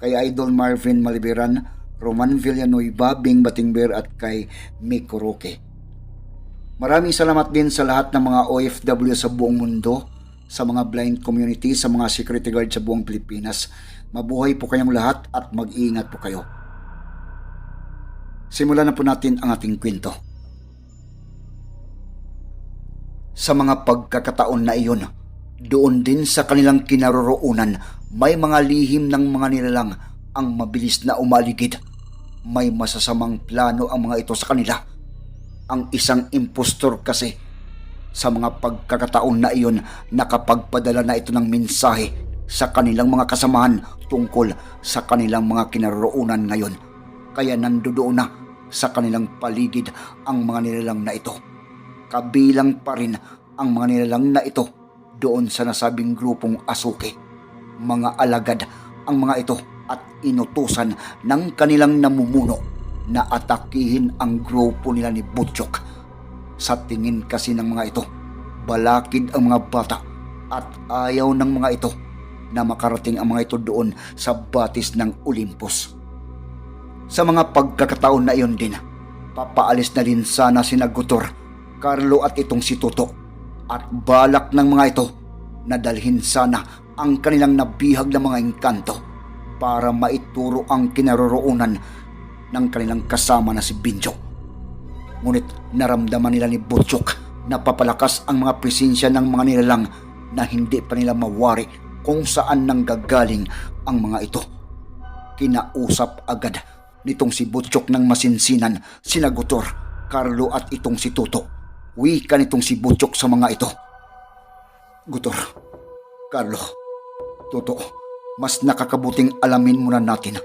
kay Idol Marvin Maliberan, Roman Villanueva, Bing Batingber at kay Miko Roque. Maraming salamat din sa lahat ng mga OFW sa buong mundo, sa mga blind community, sa mga security guard sa buong Pilipinas. Mabuhay po kayong lahat at mag-iingat po kayo. Simulan na po natin ang ating kwento. Sa mga pagkakataon na iyon, doon din sa kanilang kinaroroonan, may mga lihim ng mga nilalang ang mabilis na umaligid. May masasamang plano ang mga ito sa kanila. Ang isang impostor kasi sa mga pagkakataon na iyon nakapagpadala na ito ng mensahe sa kanilang mga kasamahan tungkol sa kanilang mga kinaroroonan ngayon. Kaya nandoon na sa kanilang paligid ang mga nilalang na ito. Kabilang pa rin ang mga nilalang na ito doon sa nasabing grupong asuke. Mga alagad ang mga ito at inutusan ng kanilang namumuno na atakihin ang grupo nila ni Butchok. Sa tingin kasi ng mga ito, balakid ang mga bata at ayaw ng mga ito na makarating ang mga ito doon sa batis ng Olympus. Sa mga pagkakataon na iyon din, papaalis na din sana si Nagutor, Carlo at itong si Toto at balak ng mga ito na dalhin sana ang kanilang nabihag na mga engkanto para maituro ang kinaroroonan ng kanilang kasama na si Binjo. Ngunit naramdaman nila ni Butchok na papalakas ang mga presensya ng mga nilalang na hindi pa nila mawari kung saan nanggagaling ang mga ito. Kinausap agad nitong si Butchok ng masinsinan, sinagutor, Carlo at itong si Toto. Wika nitong si Butchok sa mga ito. Gutor, Carlo, Toto, mas nakakabuting alamin muna natin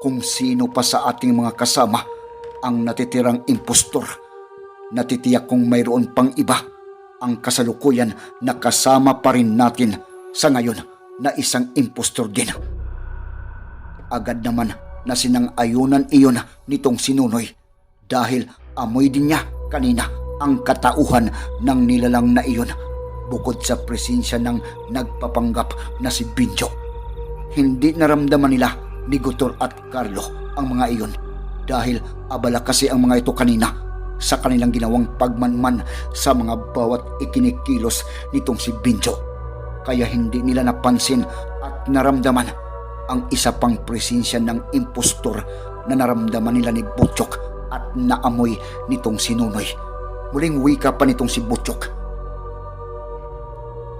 kung sino pa sa ating mga kasama ang natitirang impostor. Natitiyak kung mayroon pang iba ang kasalukuyan na kasama pa rin natin sa ngayon na isang impostor din. Agad naman na sinang-ayunan iyon nitong sinunoy dahil amoy din niya kanina ang katauhan ng nilalang na iyon bukod sa presensya ng nagpapanggap na si Binjo. Hindi naramdaman nila ni Gutor at Carlo ang mga iyon dahil abala kasi ang mga ito kanina sa kanilang ginawang pagmanman sa mga bawat ikinikilos nitong si Binjo. Kaya hindi nila napansin at naramdaman ang isa pang presensya ng impostor na naramdaman nila ni Butchok at naamoy nitong sinunoy. Muling wika pa nitong si Butchok.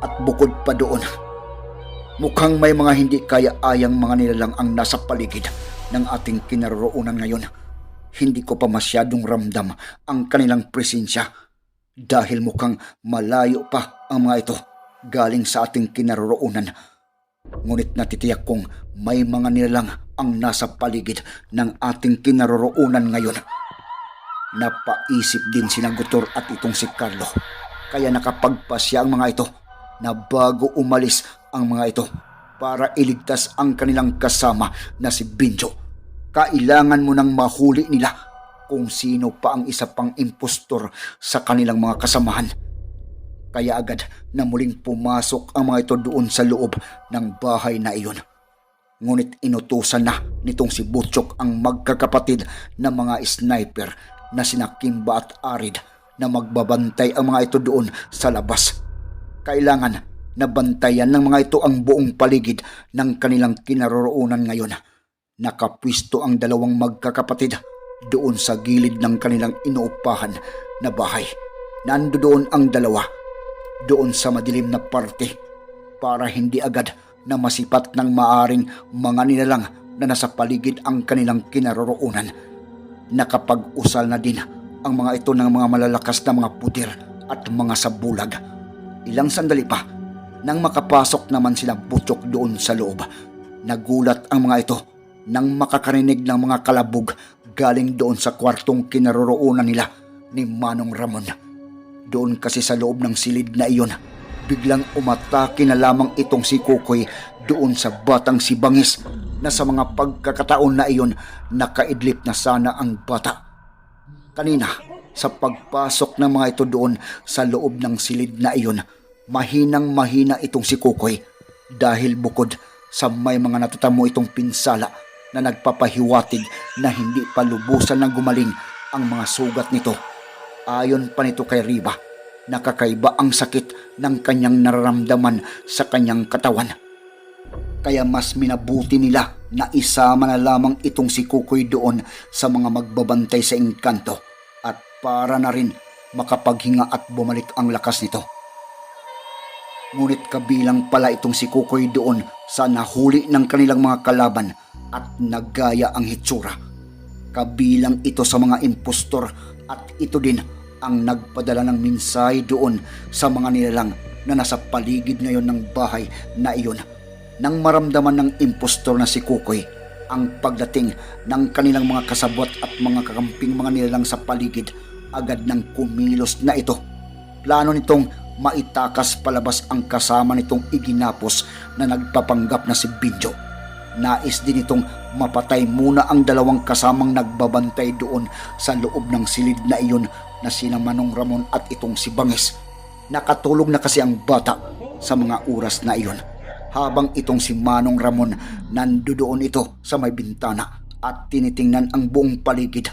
At bukod pa doon, mukhang may mga hindi kaya-ayang mga nilalang ang nasa paligid ng ating kinaroroonan ngayon. Hindi ko pa masyadong ramdam ang kanilang presensya dahil mukhang malayo pa ang mga ito galing sa ating kinaroroonan. Ngunit natitiyak kong may mga nilalang ang nasa paligid ng ating kinaroroonan ngayon. Napaisip din si Nagutor at itong si Carlo. Kaya nakapagpasya ang mga ito na bago umalis ang mga ito para iligtas ang kanilang kasama na si Binjo. Kailangan mo nang mahuli nila kung sino pa ang isa pang impostor sa kanilang mga kasamahan. Kaya agad na muling pumasok ang mga ito doon sa loob ng bahay na iyon. Ngunit inutusan na nitong si Butchok ang magkakapatid na mga sniper na sina Kimba at Arid na magbabantay ang mga ito doon sa labas. Kailangan na bantayan ng mga ito ang buong paligid ng kanilang kinaroroonan ngayon. Nakapwisto ang dalawang magkakapatid doon sa gilid ng kanilang inuupahan na bahay. Nando doon ang dalawa, doon sa madilim na parte, para hindi agad na masipat ng maaring mga nilalang na nasa paligid ang kanilang kinaroroonan. Nakapag-usal na din ang mga ito ng mga malalakas na mga putir at mga sabulag. Ilang sandali pa, nang makapasok naman sila butyok doon sa loob, Nagulat ang mga ito nang makakarinig ng mga kalabog galing doon sa kwartong kinaroroonan nila ni Manong Ramon. Doon kasi sa loob ng silid na iyon, biglang umatake na lamang itong si Kukoy doon sa batang si Bangis na sa mga pagkakataon na iyon nakaidlip na sana ang bata. Kanina, sa pagpasok ng mga ito doon sa loob ng silid na iyon, mahinang mahina itong si Kukoy dahil bukod sa may mga natatamo itong pinsala na nagpapahiwatig na hindi pa lubusan ng gumaling ang mga sugat nito. Ayon pa nito kay Riba, nakakaiba ang sakit ng kanyang nararamdaman sa kanyang katawan. Kaya mas minabuti nila na isama na lamang itong si Kukoy doon sa mga magbabantay sa engkanto at para na rin makapaghinga at bumalik ang lakas nito. Ngunit kabilang pala itong si Kukoy doon sa nahuli ng kanilang mga kalaban at nagaya ang hitsura. Kabilang ito sa mga impostor at ito din ang nagpadala ng minsay doon sa mga nilalang na nasa paligid ngayon ng bahay na iyon. Nang maramdaman ng impostor na si Kukoy ang pagdating ng kanilang mga kasabot at mga kakamping mga nilalang sa paligid, agad nang kumilos na ito. Plano nitong maitakas palabas ang kasama nitong iginapos na nagpapanggap na si Binjo. Nais din itong mapatay muna ang dalawang kasamang nagbabantay doon sa loob ng silid na iyon na sina Manong Ramon at itong si Bangis. Nakatulog na kasi ang bata sa mga oras na iyon. Habang itong si Manong Ramon nandoon ito sa may bintana at tinitingnan ang buong paligid.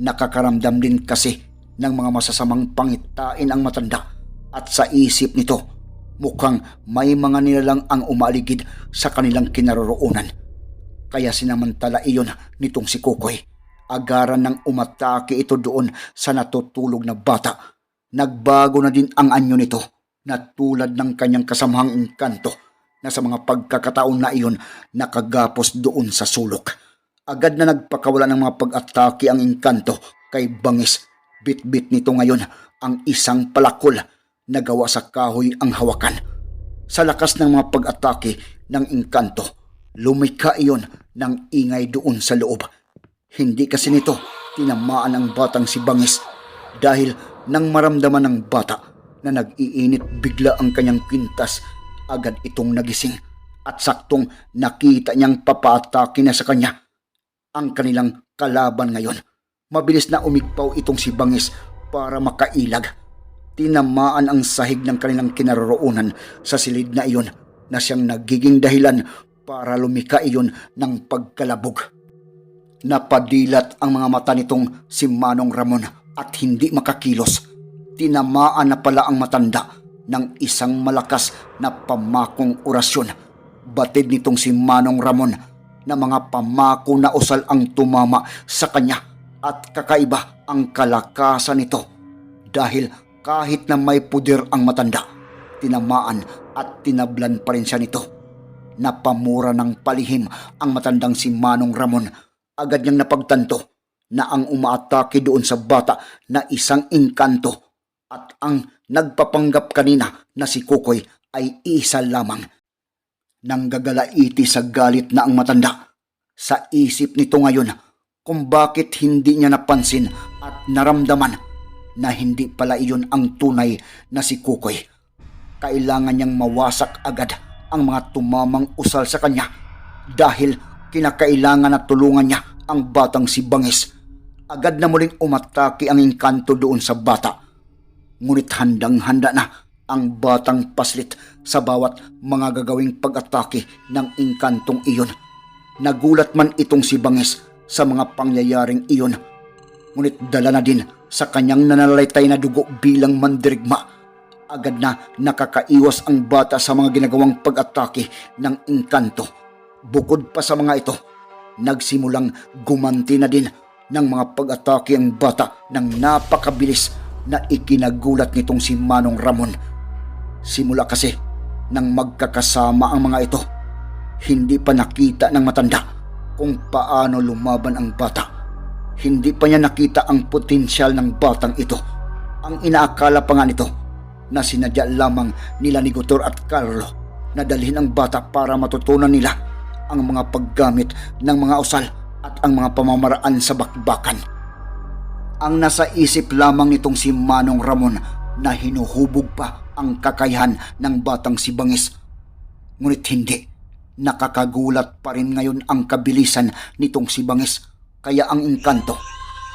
Nakakaramdam din kasi ng mga masasamang pangitain ang matanda at sa isip nito mukhang may mga nilalang ang umaligid sa kanilang kinaroroonan. Kaya sinamantala iyon nitong si Kukoy. Agaran ng umatake ito doon sa natutulog na bata. Nagbago na din ang anyo nito na tulad ng kanyang kasamahang engkanto na sa mga pagkakataon na iyon nakagapos doon sa sulok. Agad na nagpakawala ng mga pag-atake ang engkanto kay Bangis. Bit-bit nito ngayon ang isang palakol na gawa sa kahoy ang hawakan. Sa lakas ng mga pag-atake ng engkanto, lumika iyon ng ingay doon sa loob. Hindi kasi nito tinamaan ang batang si Bangis dahil nang maramdaman ng bata na nag-iinit bigla ang kanyang kwintas, agad itong nagising at saktong nakita niyang papatake na sa kanya ang kanilang kalaban ngayon. Mabilis na umigpaw itong si Bangis para makailag tinamaan ang sahig ng kanilang kinaroroonan sa silid na iyon na siyang nagiging dahilan para lumika iyon ng pagkalabog. Napadilat ang mga mata nitong si Manong Ramon at hindi makakilos. Tinamaan na pala ang matanda ng isang malakas na pamakong orasyon. Batid nitong si Manong Ramon na mga pamako na usal ang tumama sa kanya at kakaiba ang kalakasan nito dahil kahit na may puder ang matanda, tinamaan at tinablan pa rin siya nito. Napamura ng palihim ang matandang si Manong Ramon. Agad niyang napagtanto na ang umaatake doon sa bata na isang inkanto at ang nagpapanggap kanina na si Kukoy ay isa lamang. Nanggagalaiti sa galit na ang matanda. Sa isip nito ngayon kung bakit hindi niya napansin at naramdaman na hindi pala iyon ang tunay na si Kukoy. Kailangan niyang mawasak agad ang mga tumamang usal sa kanya dahil kinakailangan na tulungan niya ang batang si Bangis. Agad na muling umatake ang engkanto doon sa bata. Ngunit handang-handa na ang batang paslit sa bawat mga gagawing pag-atake ng engkantong iyon. Nagulat man itong si Bangis sa mga pangyayaring iyon. Ngunit dala na din sa kanyang nanalaitay na dugo bilang mandirigma. Agad na nakakaiwas ang bata sa mga ginagawang pag-atake ng engkanto. Bukod pa sa mga ito, nagsimulang gumanti na din ng mga pag-atake ang bata ng napakabilis na ikinagulat nitong si Manong Ramon. Simula kasi nang magkakasama ang mga ito, hindi pa nakita ng matanda kung paano lumaban ang bata. Hindi pa niya nakita ang potensyal ng batang ito. Ang inaakala pa nga nito na sinadya lamang nila ni Gutor at Carlo na dalhin ang bata para matutunan nila ang mga paggamit ng mga usal at ang mga pamamaraan sa bakbakan. Ang nasa isip lamang nitong si Manong Ramon na hinuhubog pa ang kakayahan ng batang si Bangis. Ngunit hindi. Nakakagulat pa rin ngayon ang kabilisan nitong si Bangis. Kaya ang engkanto,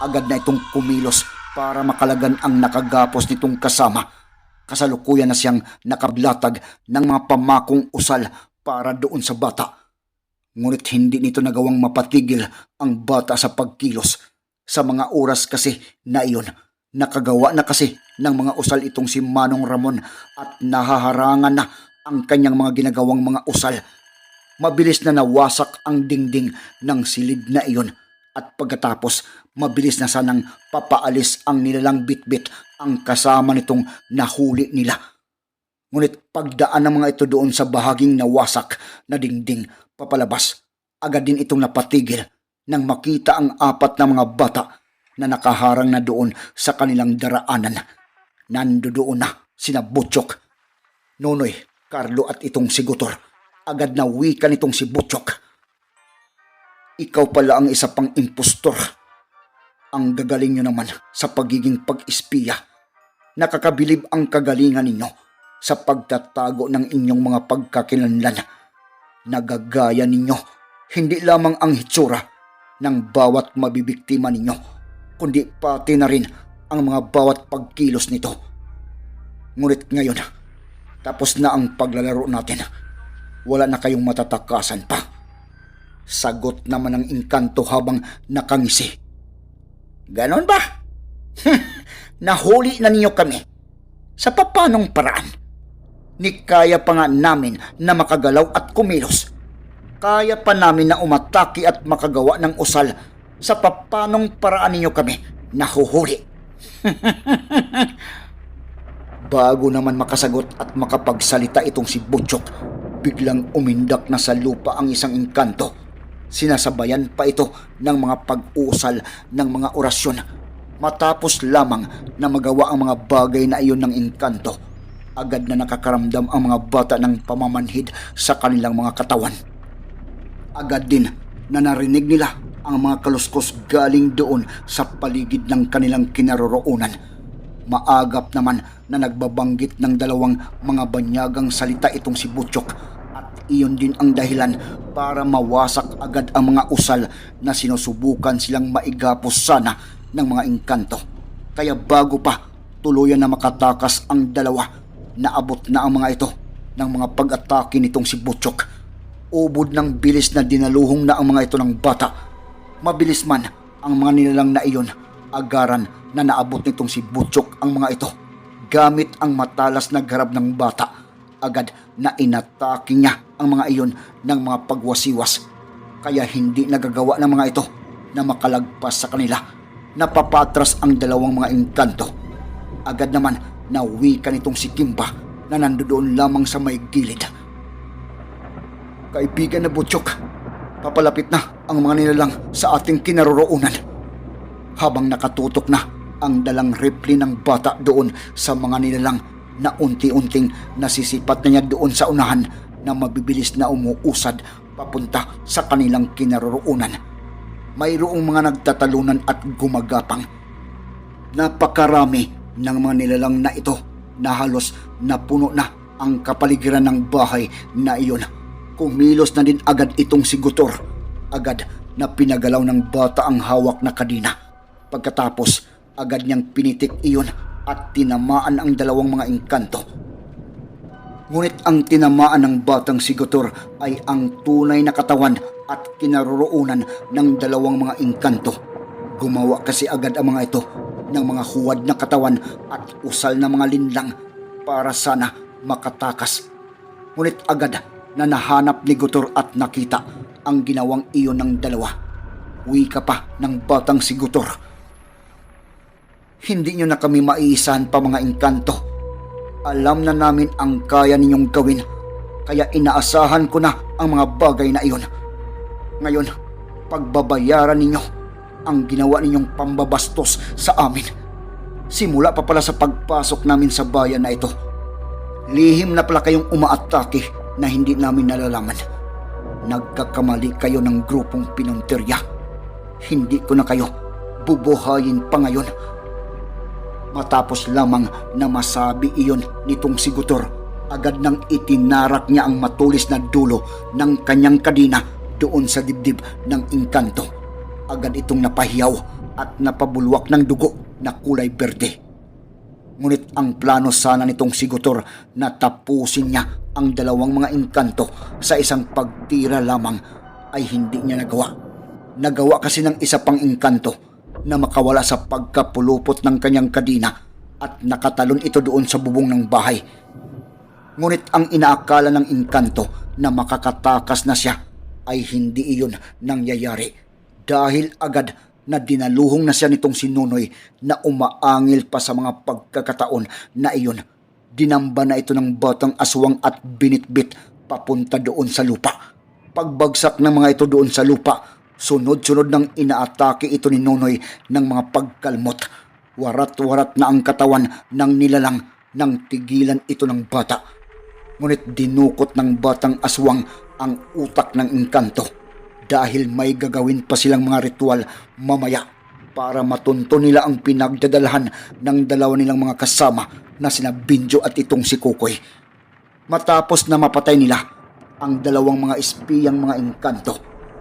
agad na itong kumilos para makalagan ang nakagapos nitong kasama. Kasalukuyan na siyang nakablatag ng mga pamakong usal para doon sa bata. Ngunit hindi nito nagawang mapatigil ang bata sa pagkilos. Sa mga oras kasi na iyon, nakagawa na kasi ng mga usal itong si Manong Ramon at nahaharangan na ang kanyang mga ginagawang mga usal. Mabilis na nawasak ang dingding ng silid na iyon at pagkatapos mabilis na sanang papaalis ang nilalang bitbit ang kasama nitong nahuli nila. Ngunit pagdaan ng mga ito doon sa bahaging nawasak na dingding papalabas, agad din itong napatigil nang makita ang apat na mga bata na nakaharang na doon sa kanilang daraanan. Nando doon na sina Butchok, Nonoy, Carlo at itong si Gutor. Agad na wika nitong si Butchok. Ikaw pala ang isa pang impostor. Ang gagaling nyo naman sa pagiging pag-espiya. Nakakabilib ang kagalingan ninyo sa pagtatago ng inyong mga pagkakilanlan. Nagagaya ninyo hindi lamang ang hitsura ng bawat mabibiktima ninyo, kundi pati na rin ang mga bawat pagkilos nito. Ngunit ngayon, tapos na ang paglalaro natin. Wala na kayong matatakasan pa. Sagot naman ng inkanto habang nakangisi. Ganon ba? Nahuli na ninyo kami. Sa papanong paraan? Ni kaya pa nga namin na makagalaw at kumilos. Kaya pa namin na umataki at makagawa ng usal. Sa papanong paraan ninyo kami nahuhuli. Bago naman makasagot at makapagsalita itong si Butchok, biglang umindak na sa lupa ang isang engkanto. Sinasabayan pa ito ng mga pag-usal ng mga orasyon. Matapos lamang na magawa ang mga bagay na iyon ng engkanto, agad na nakakaramdam ang mga bata ng pamamanhid sa kanilang mga katawan. Agad din na narinig nila ang mga kaluskos galing doon sa paligid ng kanilang kinaroroonan. Maagap naman na nagbabanggit ng dalawang mga banyagang salita itong si Butchok at iyon din ang dahilan para mawasak agad ang mga usal na sinusubukan silang maigapos sana ng mga engkanto. Kaya bago pa tuluyan na makatakas ang dalawa, naabot na ang mga ito ng mga pag-atake nitong si Butchok. Ubod ng bilis na dinaluhong na ang mga ito ng bata. Mabilis man ang mga nilalang na iyon, agaran na naabot nitong si Butchok ang mga ito. Gamit ang matalas na garab ng bata, agad na inatake niya ang mga iyon ng mga pagwasiwas. Kaya hindi nagagawa ng mga ito na makalagpas sa kanila. Napapatras ang dalawang mga engkanto. Agad naman nauwi ka nitong si Kimba na nandoon lamang sa may gilid. Kaibigan na Butchok, papalapit na ang mga nilalang sa ating kinaroroonan. Habang nakatutok na ang dalang rifle ng bata doon sa mga nilalang na unti-unting nasisipat na niya doon sa unahan na mabibilis na umuusad papunta sa kanilang kinaroroonan. Mayroong mga nagtatalunan at gumagapang. Napakarami ng mga nilalang na ito na halos napuno na ang kapaligiran ng bahay na iyon. Kumilos na din agad itong si Gutor. Agad na pinagalaw ng bata ang hawak na kadina. Pagkatapos, agad niyang pinitik iyon at tinamaan ang dalawang mga engkanto. Ngunit ang tinamaan ng batang si Gutor ay ang tunay na katawan at kinaroroonan ng dalawang mga engkanto. Gumawa kasi agad ang mga ito ng mga huwad na katawan at usal na mga linlang para sana makatakas. Ngunit agad na nahanap ni Gutor at nakita ang ginawang iyon ng dalawa. Wika pa ng batang si Gutor. Hindi nyo na kami maiisahan pa mga engkanto. Alam na namin ang kaya ninyong gawin, kaya inaasahan ko na ang mga bagay na iyon. Ngayon, pagbabayaran ninyo ang ginawa ninyong pambabastos sa amin. Simula pa pala sa pagpasok namin sa bayan na ito. Lihim na pala kayong umaatake na hindi namin nalalaman. Nagkakamali kayo ng grupong pinunterya. Hindi ko na kayo bubuhayin pa ngayon. Matapos lamang na masabi iyon nitong si Gutor, agad nang itinarak niya ang matulis na dulo ng kanyang kadina doon sa dibdib ng engkanto. Agad itong napahiyaw at napabulwak ng dugo na kulay berde. Ngunit ang plano sana nitong si Gutor na tapusin niya ang dalawang mga engkanto sa isang pagtira lamang ay hindi niya nagawa. Nagawa kasi ng isa pang engkanto na makawala sa pagkapulupot ng kanyang kadina at nakatalon ito doon sa bubong ng bahay. Ngunit ang inaakala ng engkanto na makakatakas na siya ay hindi iyon nangyayari dahil agad na dinaluhong na siya nitong si Nunoy na umaangil pa sa mga pagkakataon na iyon. Dinamba na ito ng batang aswang at binitbit papunta doon sa lupa. Pagbagsak ng mga ito doon sa lupa, sunod-sunod nang inaatake ito ni Nunoy ng mga pagkalmot. Warat-warat na ang katawan ng nilalang nang tigilan ito ng bata. Ngunit dinukot ng batang aswang ang utak ng engkanto dahil may gagawin pa silang mga ritual mamaya para matunto nila ang pinagdadalhan ng dalawa nilang mga kasama na sina Binjo at itong si Kukoy. Matapos na mapatay nila ang dalawang mga espiyang mga engkanto,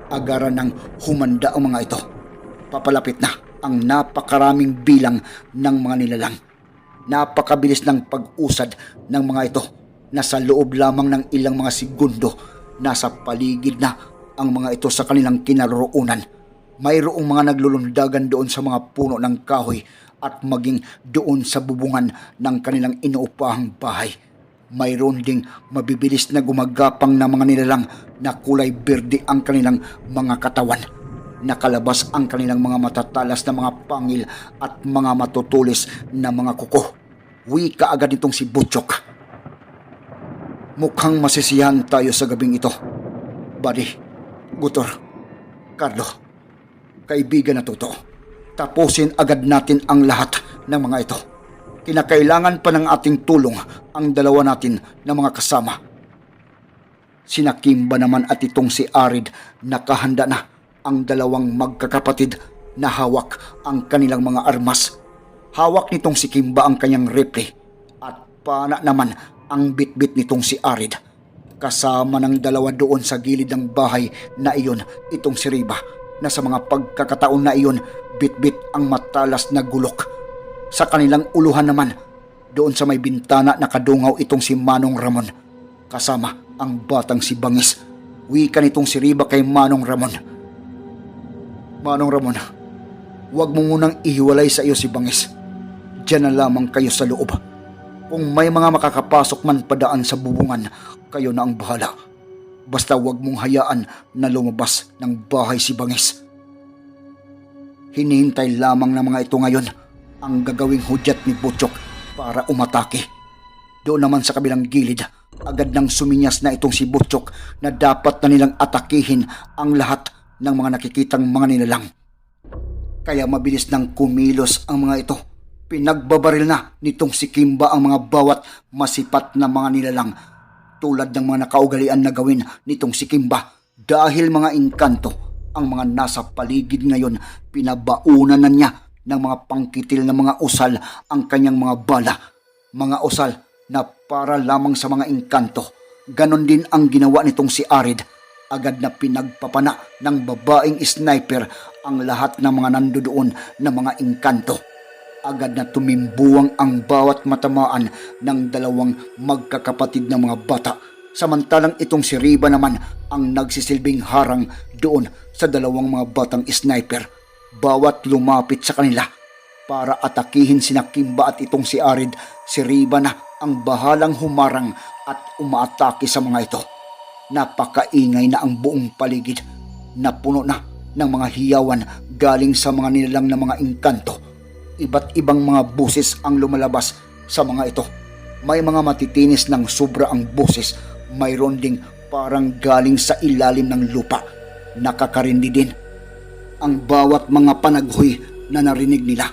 agaran ng humanda ang mga ito. Papalapit na ang napakaraming bilang ng mga nilalang. Napakabilis ng pag-usad ng mga ito na sa loob lamang ng ilang mga segundo nasa paligid na ang mga ito sa kanilang kinaroroonan. Mayroong mga naglulundagan doon sa mga puno ng kahoy at maging doon sa bubungan ng kanilang inuupahang bahay. Mayroon ding mabibilis na gumagapang na mga nilalang na kulay berde ang kanilang mga katawan. Nakalabas ang kanilang mga matatalas na mga pangil at mga matutulis na mga kuko. Wika agad itong si Butchok. Mukhang masisiyahan tayo sa gabing ito. Buddy, Gutor, Carlo, kaibigan na totoo. Tapusin agad natin ang lahat ng mga ito. Kinakailangan pa ng ating tulong ang dalawa natin na mga kasama. Sina Kimba naman at itong si Arid nakahanda na ang dalawang magkakapatid na hawak ang kanilang mga armas. Hawak nitong si Kimba ang kanyang rifle at pana naman ang bitbit nitong si Arid. Kasama ng dalawa doon sa gilid ng bahay na iyon itong si Riba na sa mga pagkakataon na iyon bitbit ang matalas na gulok. Sa kanilang uluhan naman, doon sa may bintana nakadungaw itong si Manong Ramon. Kasama ang batang si Bangis. Wika nitong si Riba kay Manong Ramon. Manong Ramon, huwag mo munang ihiwalay sa iyo si Bangis. Diyan na lamang kayo sa loob. Kung may mga makakapasok man padaan sa bubungan, kayo na ang bahala. Basta huwag mong hayaan na lumabas ng bahay si Bangis. Hinihintay lamang ng mga ito ngayon ang gagawing hudyat ni Butchok para umatake. Doon naman sa kabilang gilid, agad nang suminyas na itong si Butchok na dapat na nilang atakihin ang lahat ng mga nakikitang mga nilalang. Kaya mabilis nang kumilos ang mga ito. Pinagbabaril na nitong si Kimba ang mga bawat masipat na mga nilalang tulad ng mga nakaugalian na gawin nitong si Kimba. Dahil mga engkanto ang mga nasa paligid ngayon pinabaunan na niya ng mga pangkitil na mga usal ang kanyang mga bala. Mga usal na para lamang sa mga engkanto ganon din ang ginawa nitong si Arid. Agad na pinagpapana ng babaeng sniper ang lahat ng mga nandoon na mga engkanto agad na tumimbuwang ang bawat matamaan ng dalawang magkakapatid na mga bata. Samantalang itong si Riba naman ang nagsisilbing harang doon sa dalawang mga batang sniper. Bawat lumapit sa kanila para atakihin sina Kimba at itong si Arid, si Riba na ang bahalang humarang at umaatake sa mga ito. Napakaingay na ang buong paligid. Napuno na ng mga hiyawan galing sa mga nilalang na mga engkanto iba't ibang mga buses ang lumalabas sa mga ito. May mga matitinis ng sobra ang buses, mayroon ding parang galing sa ilalim ng lupa. Nakakarindi din ang bawat mga panaghoy na narinig nila.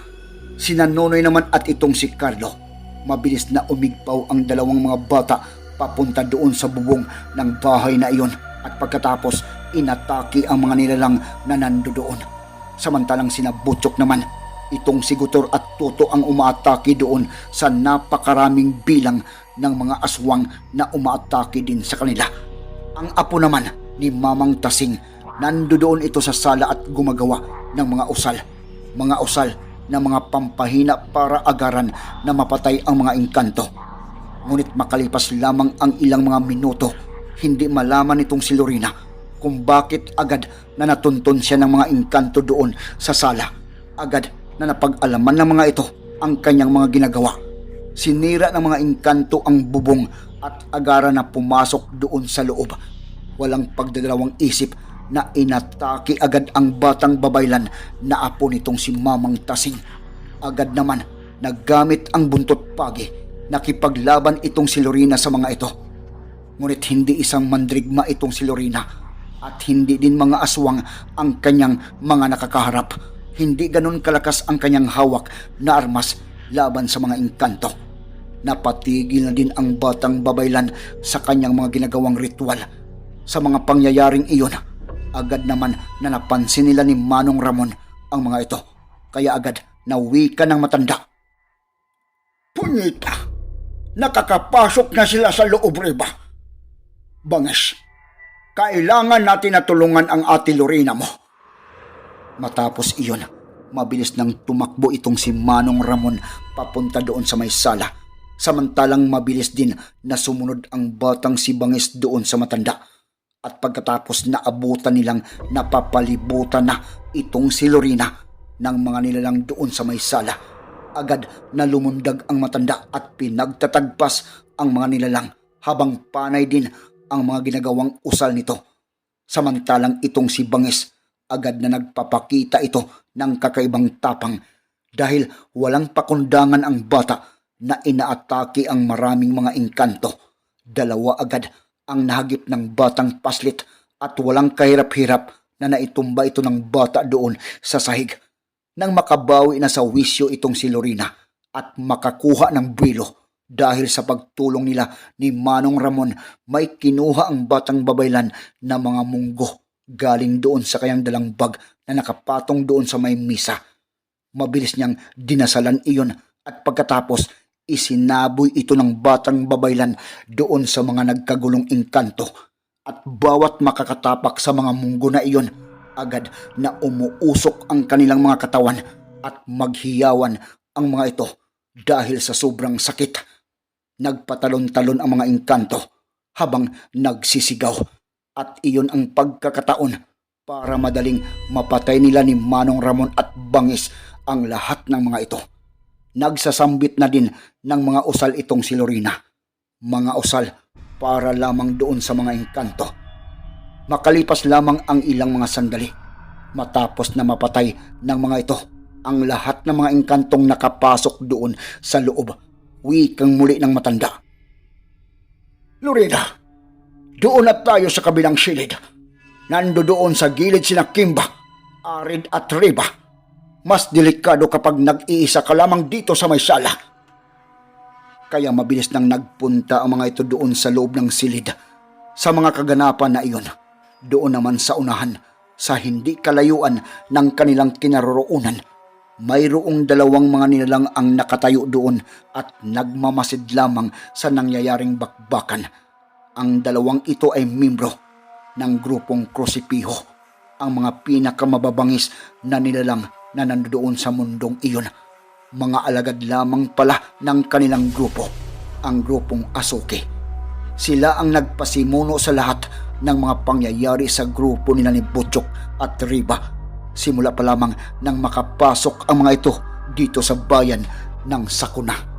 Sina Nonoy naman at itong si Carlo. Mabilis na umigpaw ang dalawang mga bata papunta doon sa bubong ng bahay na iyon at pagkatapos inatake ang mga nilalang na nandoon. Samantalang sina Butchok naman, itong si Gutor at Toto ang umaatake doon sa napakaraming bilang ng mga aswang na umaatake din sa kanila. Ang apo naman ni Mamang Tasing, nandoon ito sa sala at gumagawa ng mga usal. Mga usal na mga pampahina para agaran na mapatay ang mga engkanto. Ngunit makalipas lamang ang ilang mga minuto, hindi malaman nitong si Lorena kung bakit agad na natuntun siya ng mga engkanto doon sa sala. Agad na napag-alaman ng mga ito ang kanyang mga ginagawa. Sinira ng mga engkanto ang bubong at agara na pumasok doon sa loob. Walang pagdadalawang isip na inatake agad ang batang babaylan na apo nitong si Mamang Tasing. Agad naman naggamit ang buntot pagi. Nakipaglaban itong si Lorena sa mga ito. Ngunit hindi isang mandrigma itong si Lorena at hindi din mga aswang ang kanyang mga nakakaharap. Hindi ganun kalakas ang kanyang hawak na armas laban sa mga engkanto. Napatigil na din ang batang babaylan sa kanyang mga ginagawang ritual. Sa mga pangyayaring iyon, agad naman na napansin nila ni Manong Ramon ang mga ito. Kaya agad nawi ka ng matanda. Punita! Nakakapasok na sila sa loob, Reba. Bangas, kailangan natin na tulungan ang ate Lorena mo. Matapos iyon, mabilis nang tumakbo itong si Manong Ramon papunta doon sa may sala. Samantalang mabilis din na sumunod ang batang si Bangis doon sa matanda. At pagkatapos na abutan nilang napapalibutan na itong si Lorena ng mga nilalang doon sa may sala. Agad na lumundag ang matanda at pinagtatagpas ang mga nilalang habang panay din ang mga ginagawang usal nito. Samantalang itong si Bangis agad na nagpapakita ito ng kakaibang tapang dahil walang pakundangan ang bata na inaatake ang maraming mga engkanto. Dalawa agad ang nahagip ng batang paslit at walang kahirap-hirap na naitumba ito ng bata doon sa sahig. Nang makabawi na sa wisyo itong si Lorena at makakuha ng bwilo dahil sa pagtulong nila ni Manong Ramon may kinuha ang batang babaylan na mga munggo galing doon sa kanyang dalang bag na nakapatong doon sa may misa. Mabilis niyang dinasalan iyon at pagkatapos isinaboy ito ng batang babaylan doon sa mga nagkagulong engkanto at bawat makakatapak sa mga munggo na iyon agad na umuusok ang kanilang mga katawan at maghiyawan ang mga ito dahil sa sobrang sakit. Nagpatalon-talon ang mga engkanto habang nagsisigaw at iyon ang pagkakataon para madaling mapatay nila ni Manong Ramon at Bangis ang lahat ng mga ito. Nagsasambit na din ng mga usal itong si Lorena. Mga usal para lamang doon sa mga engkanto. Makalipas lamang ang ilang mga sandali matapos na mapatay ng mga ito ang lahat ng mga engkantong nakapasok doon sa loob. Wikang muli ng matanda. Lorena, doon na tayo sa kabilang silid. Nando doon sa gilid sina Kimba, Arid at Riba. Mas delikado kapag nag-iisa ka lamang dito sa may sala. Kaya mabilis nang nagpunta ang mga ito doon sa loob ng silid. Sa mga kaganapan na iyon, doon naman sa unahan, sa hindi kalayuan ng kanilang kinaroroonan, mayroong dalawang mga nilalang ang nakatayo doon at nagmamasid lamang sa nangyayaring bakbakan. Ang dalawang ito ay membro ng grupong Krosipiho, ang mga pinakamababangis na nilalang na nandoon sa mundong iyon. Mga alagad lamang pala ng kanilang grupo, ang grupong Asuki. Sila ang nagpasimuno sa lahat ng mga pangyayari sa grupo nila ni Butchok at Riba. Simula pa lamang nang makapasok ang mga ito dito sa bayan ng Sakuna.